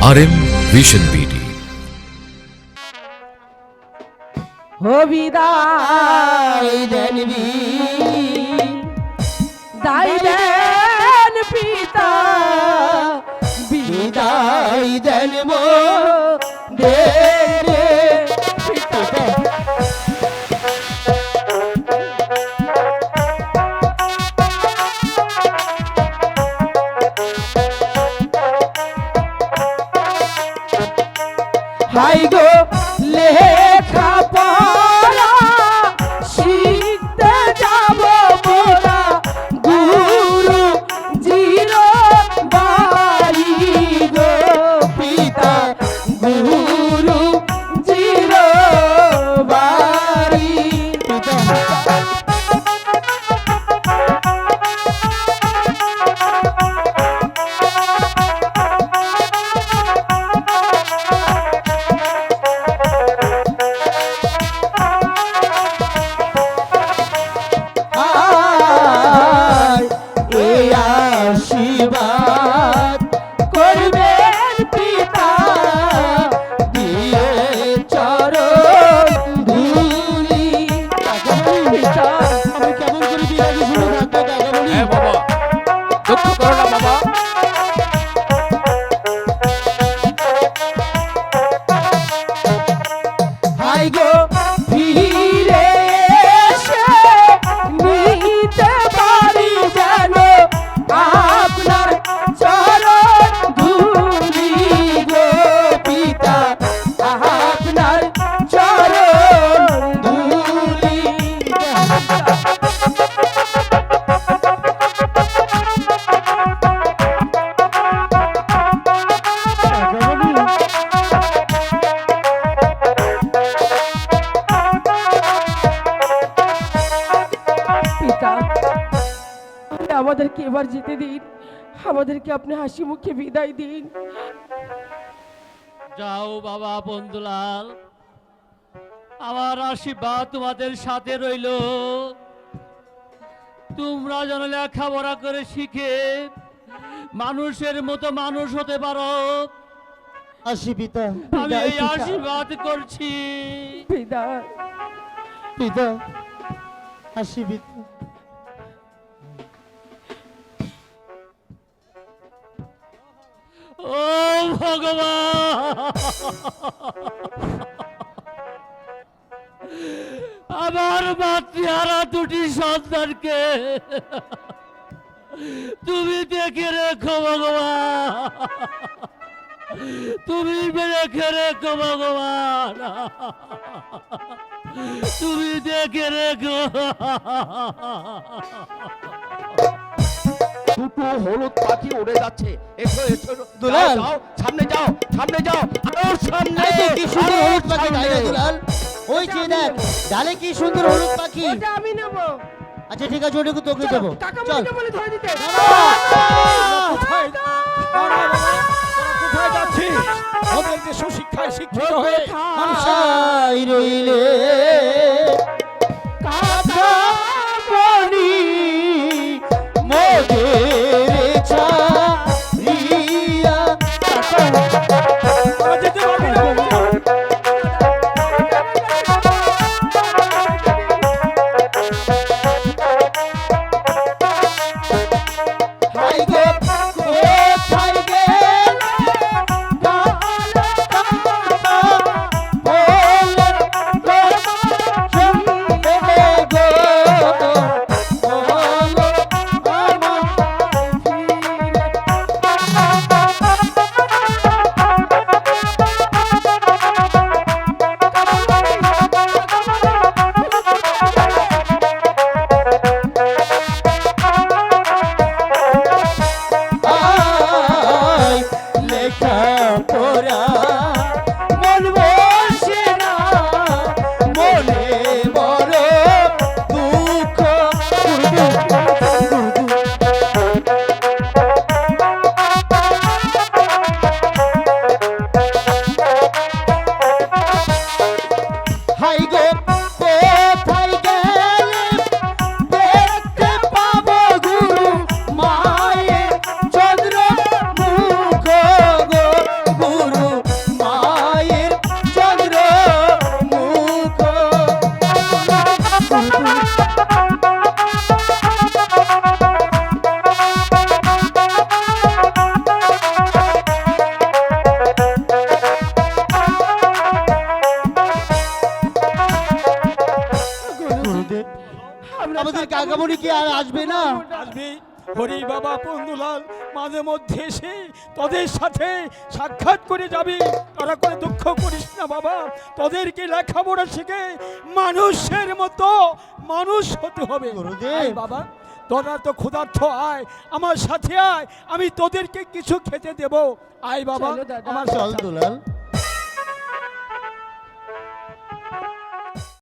আর M vision BD হবিদাই জানবি দাই দেন পিতা। বিদায় দেন মো গুরু আমাদেরকে এবার যেতে দিন। আমাদেরকে আপনি হাসি মুখে বিদায় দিন। যাও বাবা বন্ধুলাল আমার আশীর্বাদ তোমাদের সাথে রইল। তোমরা যেন লেখাপড়া করে শিখে মানুষের মতো মানুষ হতে পারো। আমি এই আশীর্বাদ করছি। পিতা পিতা। আসি ভগবান! আমার মাতৃহারা দুটি সন্তানকে তুমি দেখে রেখো ভগবান! তুমি দেখে রেখো ভগবান! তুমি দেখে রেখো! দুটো হলুদ পাখি উড়ে যাচ্ছে। এসো এসো দুলাল। যাও সামনে যাও সামনে যাও আরও সামনে কি সুন্দর হলুদ পাখি। তাই না দুলাল। ওই যে দেখ ডালে কি সুন্দর হলুদ পাখি। ওটা আমি নেব। আচ্ছা ঠিক আছে ওটাকে তোকে দেবো। কাকা চল। বলে বলে ধরে দিতে। কোথায়? যাচ্ছিস? ওদের যে সুশিক্ষায় শিক্ষিত হয়ে রইলে। animal. কাকামণি কি আর আসবে না? আসবি হরি বাবা বন্ধুলাল মাঝে মধ্যে এসে তোদের সাথে সাক্ষাৎ করে যাবি। তারা করে দুঃখ করিস না বাবা তোদেরকে লেখাপড়া শিখে মানুষের মতো মানুষ হতে হবে। বাবা তোরা তো ক্ষুধার্থ আয়। আমার সাথে আয় আমি তোদেরকে কিছু খেতে দেব। আয় বাবা। আমার চল দুলাল।